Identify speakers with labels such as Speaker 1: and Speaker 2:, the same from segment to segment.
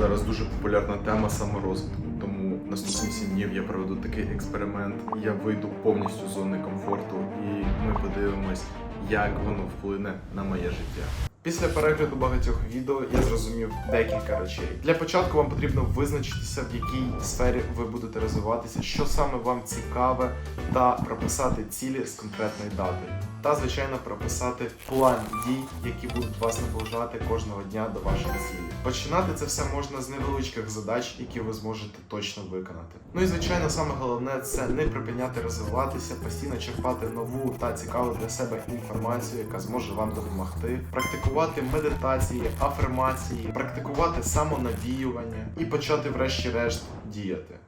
Speaker 1: Зараз дуже популярна тема саморозвитку. Тому наступні сім днів я проведу такий експеримент. Я вийду повністю з зони комфорту, і ми подивимось, як воно вплине на моє життя. Після перегляду багатьох відео я зрозумів декілька речей. Для початку вам потрібно визначитися, в якій сфері ви будете розвиватися, що саме вам цікаве, та прописати цілі з конкретною датою. Та, звичайно, прописати план дій, які будуть вас наближати кожного дня до вашої цілі. Починати це все можна з невеличких задач, які ви зможете точно виконати. Ну і звичайно, саме головне це не припиняти розвиватися, постійно черпати нову та цікаву для себе інформацію, яка зможе вам допомогти, практикувати медитації, афермації, практикувати самонавіювання і почати, врешті-решт, діяти.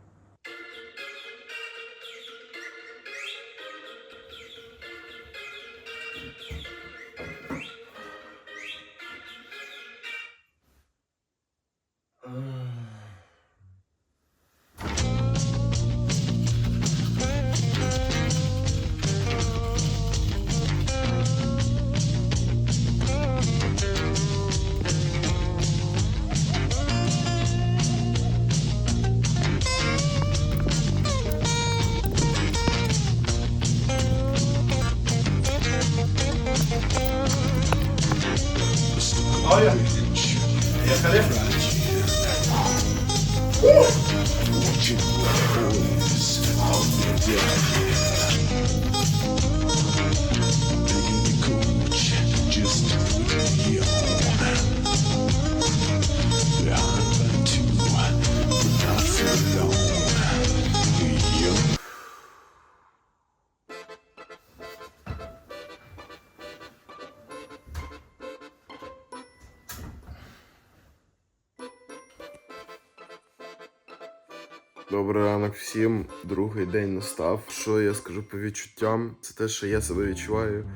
Speaker 1: Добрий ранок всім. Другий день настав. Що я скажу по відчуттям? Це те, що я себе відчуваю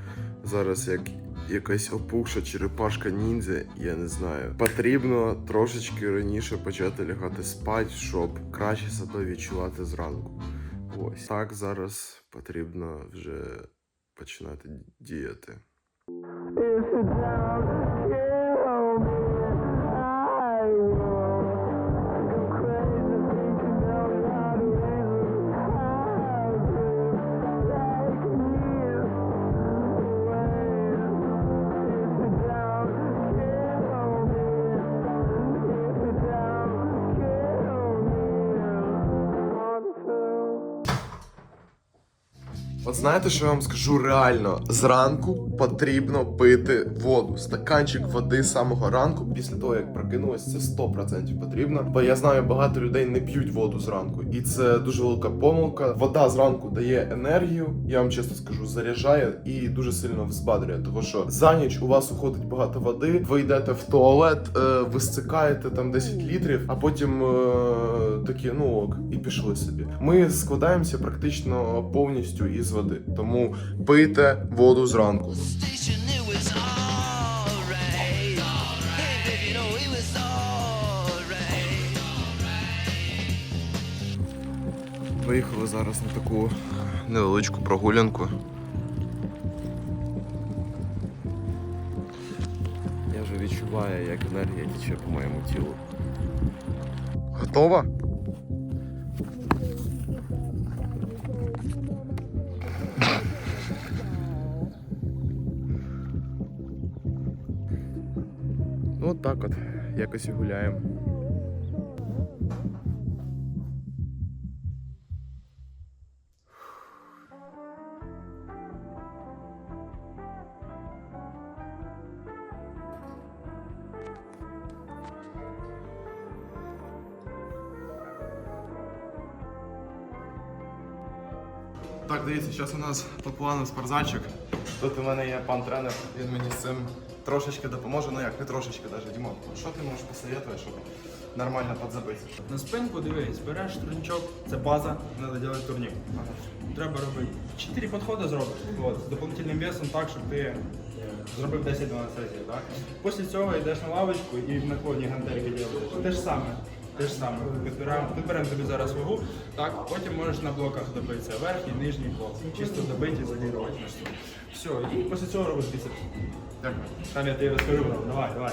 Speaker 1: зараз як якась опухша черепашка ніндзя, я не знаю. Потрібно трошечки раніше почати лягати спати, щоб краще себе відчувати зранку. Ось так зараз потрібно вже починати діяти. Знаєте, що я вам скажу реально? Зранку потрібно пити воду. Стаканчик води з самого ранку, після того як прокинулось, це 100% потрібно. Бо я знаю, багато людей не п'ють воду зранку, і це дуже велика помилка. Вода зранку дає енергію, я вам чесно скажу, заряджає і дуже сильно взбадрює. Тому що за ніч у вас уходить багато води, ви йдете в туалет, е, ви стикаєте там 10 літрів, а потім е, такі, ну ок, і пішли собі. Ми складаємося практично повністю із води. Тому пийте воду зранку. Виїхали зараз на таку невеличку прогулянку. Я вже відчуваю, як енергія тече по моєму тілу. Готова? Ну, от так от, якось і гуляємо. Так, дивіться, зараз у нас по плану спортзальчик. Тут у мене є пан тренер, він мені з цим трошечки допоможе. Ну як, не трошечки навіть. Дімон, що ти можеш посоветувати, щоб нормально підзабити?
Speaker 2: На спинку дивись, береш турнічок, це база, треба робити турнік. Треба робити 4 підходи зробиш от, з дополнительним весом так, щоб ти зробив 10-12 разів. Так? Після цього йдеш на лавочку і в наклоні гантельки робиш. Те ж саме. Те ж саме. Підбираємо, підберемо тобі зараз вагу, так, потім можеш на блоках добитися верхній, нижній блок. Чисто добити і задірувати мишцю. Все, і після цього робиш біцепс.
Speaker 1: Дякую.
Speaker 2: Там я тобі розкажу, давай, давай.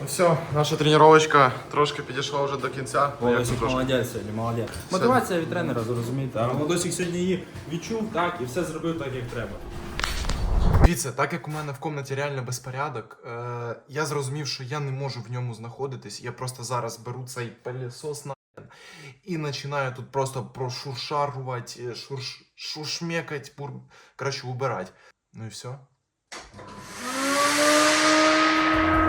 Speaker 1: Ну все, наша тренувачка трошки підійшла вже до кінця. Трошки?
Speaker 2: молодець сьогодні, молодець. Мотивація від тренера, зрозумієте. А Володосик сьогодні її відчув, так, і все зробив так, як треба.
Speaker 1: Дивіться, так як у мене в кімнаті реально безпорядок, е, я зрозумів, що я не можу в ньому знаходитись. Я просто зараз беру цей пилісос на і починаю тут просто прошуршарувати, шурш, шуршмекать, пур... коротше, убирати. Ну і все. На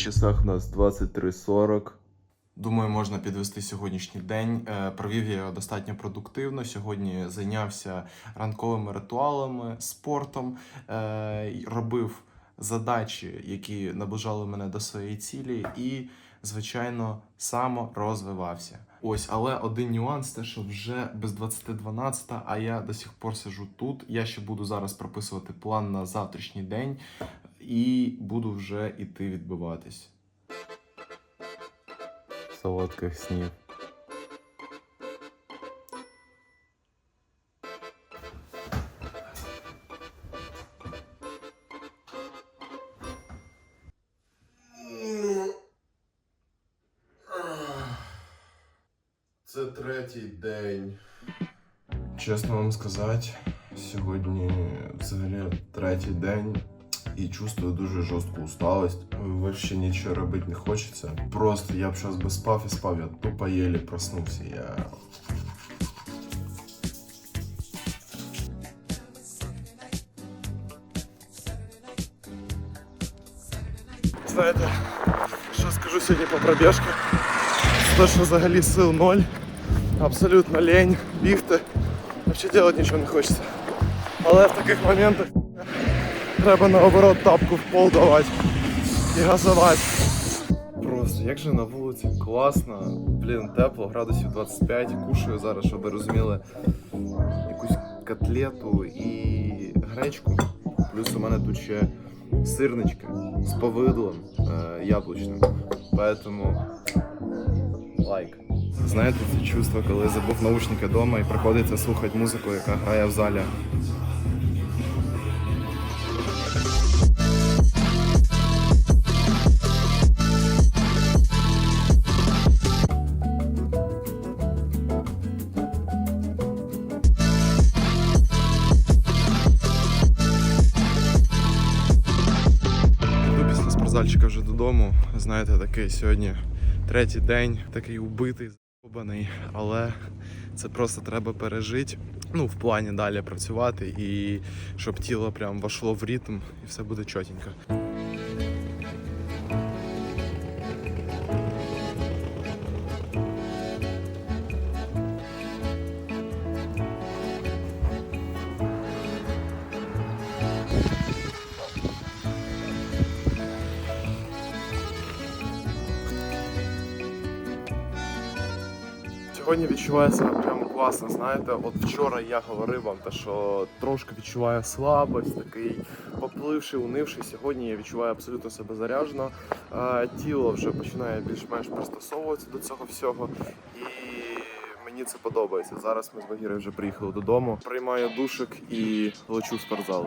Speaker 1: часах у нас 23.40. Думаю, можна підвести сьогоднішній день. Е, Провів я його достатньо продуктивно. Сьогодні зайнявся ранковими ритуалами, спортом, е, робив задачі, які наближали мене до своєї цілі, і, звичайно, саморозвивався. Ось, але один нюанс, те, що вже без 20.12, а я до сих пор сижу тут. Я ще буду зараз прописувати план на завтрашній день і буду вже іти відбиватись. Солодких снів. Це третій день. Чесно вам сказати, сьогодні взагалі третій день і чувствую дуже жорстку усталость. Вообще нічого робити не хочеться. Просто я б зараз би спав і спав, я тупо єлі проснувся. Я... Знаєте, що скажу сьогодні по пробіжках? Це те, що взагалі сил ноль, абсолютно лень, бігти. Взагалі робити нічого не хочеться. Але в таких моментах треба наоборот тапку в пол давати і газувати. Просто як же на вулиці класно, блін, тепло, градусів 25, кушаю зараз, щоб ви розуміли, якусь котлету і гречку. Плюс у мене тут ще сирнички з повидлом е, яблучним. Поэтому лайк. Знаєте це чувство, коли забув наушники вдома і приходиться слухати музику, яка грає в залі. Після вже додому. Знаєте, такий сьогодні третій день, такий убитий, забаний, але це просто треба пережити. Ну, в плані далі працювати і щоб тіло прям вошло в ритм і все буде чотенько. Сьогодні відчуваю себе прямо класно. Знаєте, от вчора я говорив вам, те, що трошки відчуваю слабость, такий попливший, унивший. Сьогодні я відчуваю абсолютно себе заряджено. Е, Тіло вже починає більш-менш пристосовуватися до цього всього. І мені це подобається. Зараз ми з Вагірою вже приїхали додому. Приймаю душик і лечу в спортзал.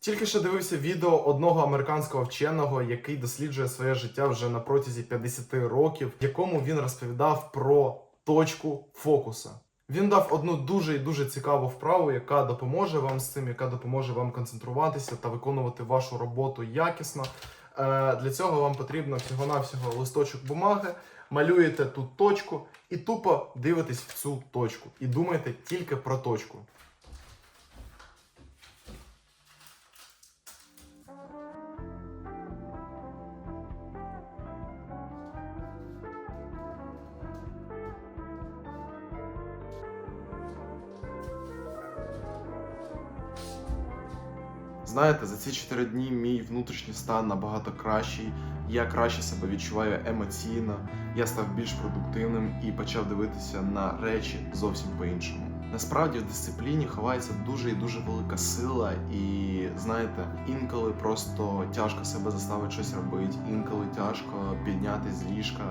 Speaker 1: Тільки що дивився відео одного американського вченого, який досліджує своє життя вже на протязі 50 років, в якому він розповідав про точку фокуса. Він дав одну дуже і дуже цікаву вправу, яка допоможе вам з цим, яка допоможе вам концентруватися та виконувати вашу роботу якісно. Е, Для цього вам потрібно всього-навсього листочок бумаги, малюєте ту точку і тупо дивитесь в цю точку. І думаєте тільки про точку. Знаєте, за ці 4 дні мій внутрішній стан набагато кращий. Я краще себе відчуваю емоційно, я став більш продуктивним і почав дивитися на речі зовсім по-іншому. Насправді в дисципліні ховається дуже і дуже велика сила, і знаєте, інколи просто тяжко себе заставити щось робити, інколи тяжко підняти з ліжка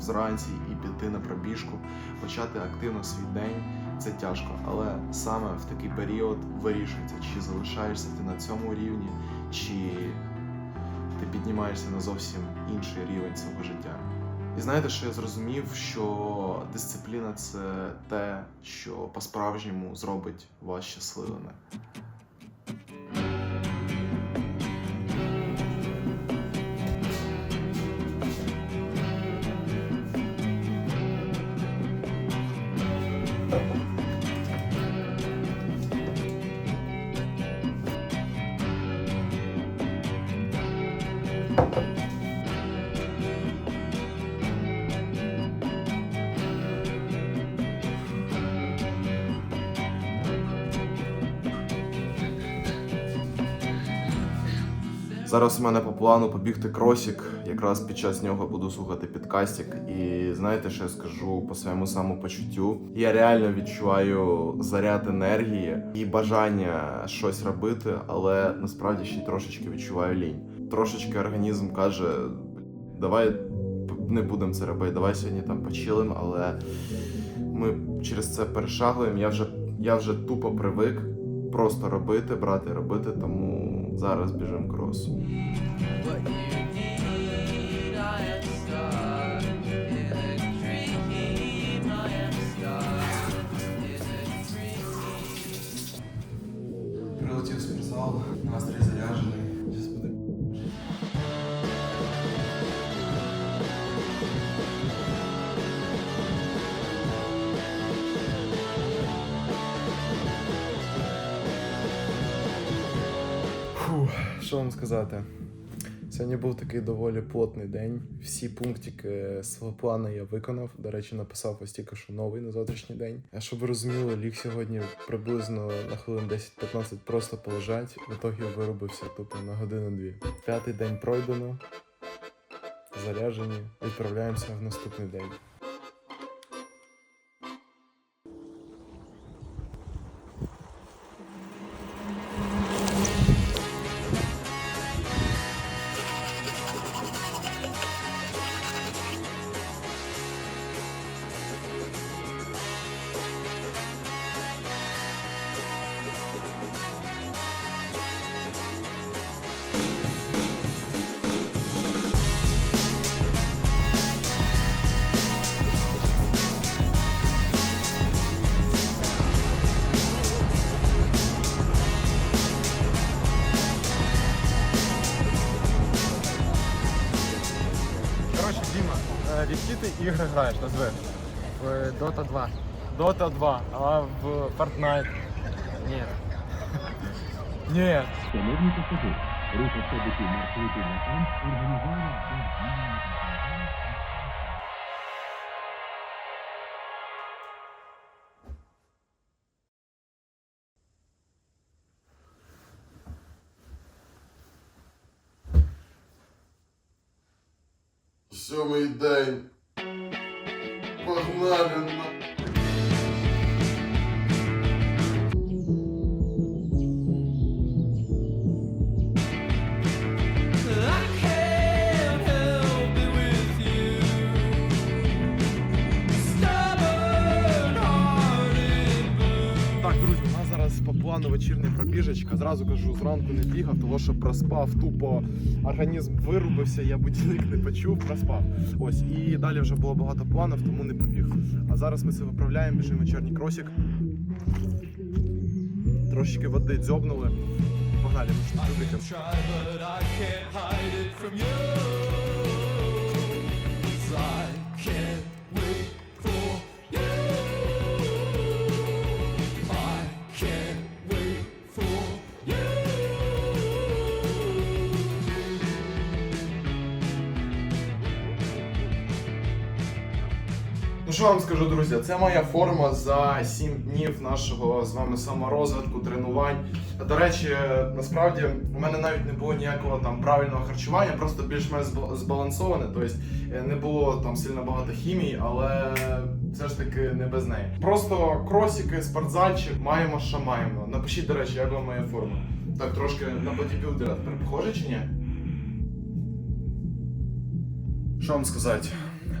Speaker 1: зранці і піти на пробіжку, почати активно свій день. Це тяжко, але саме в такий період вирішується, чи залишаєшся ти на цьому рівні, чи ти піднімаєшся на зовсім інший рівень свого життя. І знаєте, що я зрозумів, що дисципліна це те, що по-справжньому зробить вас щасливими. Зараз у мене по плану побігти кросік. Якраз під час нього буду слухати підкастик. І знаєте, що я скажу по своєму самопочуттю? Я реально відчуваю заряд енергії і бажання щось робити, але насправді ще трошечки відчуваю лінь. Трошечки організм каже: давай не будемо це робити, давай сьогодні там почилим, але ми через це перешагуємо. Я вже, я вже тупо привик просто робити, брати, робити, тому зараз
Speaker 3: біжим dream.
Speaker 2: Прилетів спортзал, настрій заряджений.
Speaker 1: Що вам сказати? Сьогодні був такий доволі плотний день. Всі пунктики свого плану я виконав. До речі, написав ось тільки що новий на завтрашній день. А щоб ви розуміли, ліг сьогодні приблизно на хвилин 10-15 просто полежать. В ітогі виробився тупо на годину-дві. П'ятий день пройдено. Заряджені. Відправляємося в наступний день.
Speaker 2: ігри граєш, назви?
Speaker 4: В Dota 2.
Speaker 2: Dota 2, а в Fortnite?
Speaker 4: Ні.
Speaker 2: Ні.
Speaker 5: Шановні пасажири, рух автобусів маршруту на М організовано без зміни
Speaker 1: Сьомий день. Погнали плану вечірня пробіжечка. Зразу кажу, зранку не бігав, того що проспав, тупо організм вирубився, я будильник не почув, проспав. Ось, і далі вже було багато планів, тому не побіг. А зараз ми це виправляємо, біжимо вечірній кросік. Трошечки води дзьобнули. Погнали, ми ж Ну що вам скажу, друзі, це моя форма за 7 днів нашого з вами саморозвитку, тренувань. До речі, насправді у мене навіть не було ніякого там правильного харчування, просто більш-менш збалансоване. Тобто е, не було там сильно багато хімії, але все ж таки не без неї. Просто кросики, спортзальчик, маємо, що маємо. Напишіть, до речі, як вам моя форма. Так, трошки на бодібілдера тепер похоже чи ні? Що вам сказати?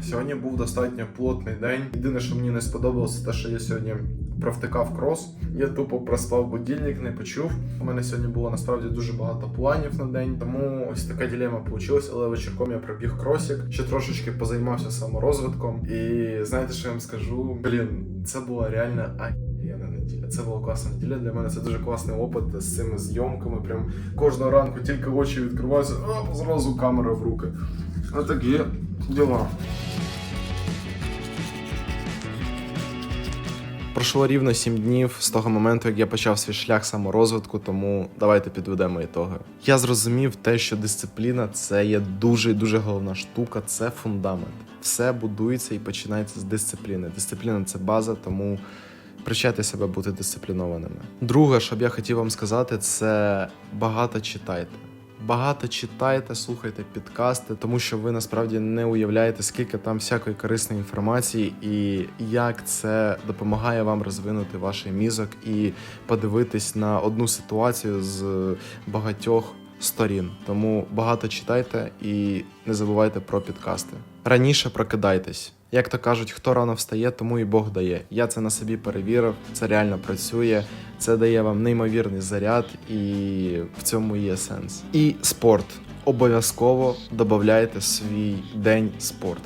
Speaker 1: Сьогодні був достатньо плотний день. Єдине, що мені не сподобалося, те, що я сьогодні провтикав крос. Я тупо проспав будильник, не почув. У мене сьогодні було насправді дуже багато планів на день, тому ось така ділема вийшла, але вечірком я пробіг кросик, ще трошечки позаймався саморозвитком. І знаєте, що я вам скажу? Блін, це була реально ахієнна неділя. Це була класна неділя. Для мене це дуже класний опит з цими зйомками. Прям кожного ранку тільки очі відкриваються, а зразу камера в руки. Отакі діла. Пройшло рівно 7 днів з того моменту, як я почав свій шлях саморозвитку, тому давайте підведемо ітоги. Я зрозумів те, що дисципліна це є дуже дуже головна штука, це фундамент. Все будується і починається з дисципліни. Дисципліна це база, тому привчайте себе бути дисциплінованими. Друге, що б я хотів вам сказати, це багато читайте. Багато читайте, слухайте підкасти, тому що ви насправді не уявляєте, скільки там всякої корисної інформації, і як це допомагає вам розвинути ваш мізок і подивитись на одну ситуацію з багатьох сторін. Тому багато читайте і не забувайте про підкасти. Раніше прокидайтесь. Як то кажуть, хто рано встає, тому і Бог дає. Я це на собі перевірив, це реально працює. Це дає вам неймовірний заряд, і в цьому є сенс. І спорт. Обов'язково додавайте свій день спорт.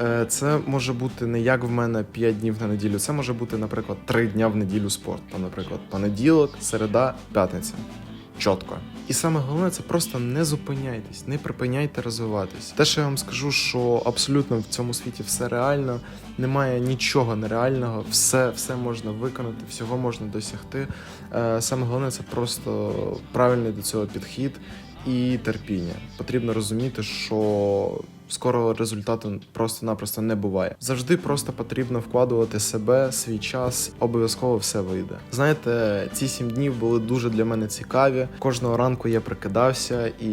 Speaker 1: Е, Це може бути не як в мене 5 днів на неділю. Це може бути, наприклад, 3 дня в неділю спорт. Наприклад, понеділок, середа, п'ятниця. Чітко. І саме головне це просто не зупиняйтесь, не припиняйте розвиватись. Те, що я вам скажу, що абсолютно в цьому світі все реально, немає нічого нереального, все, все можна виконати, всього можна досягти. Е, Саме головне це просто правильний до цього підхід і терпіння. Потрібно розуміти, що скорого результату просто-напросто не буває. Завжди просто потрібно вкладувати себе, свій час, обов'язково все вийде. Знаєте, ці сім днів були дуже для мене цікаві. Кожного ранку я прикидався і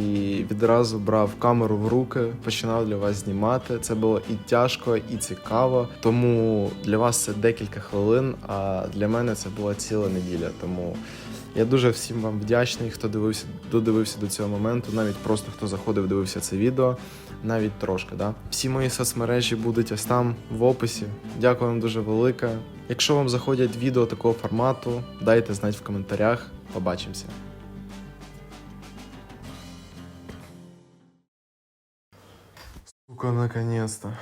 Speaker 1: відразу брав камеру в руки, починав для вас знімати. Це було і тяжко, і цікаво. Тому для вас це декілька хвилин. А для мене це була ціла неділя. Тому я дуже всім вам вдячний, хто дивився, додивився до цього моменту, навіть просто хто заходив, дивився це відео, навіть трошки. Да? Всі мої соцмережі будуть ось там в описі. Дякую вам дуже велике. Якщо вам заходять відео такого формату, дайте знати в коментарях. Побачимося. Сука, наконец-то.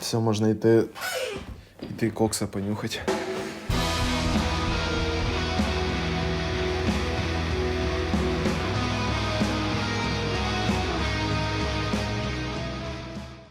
Speaker 1: Все, можна йти, йти кокса понюхати.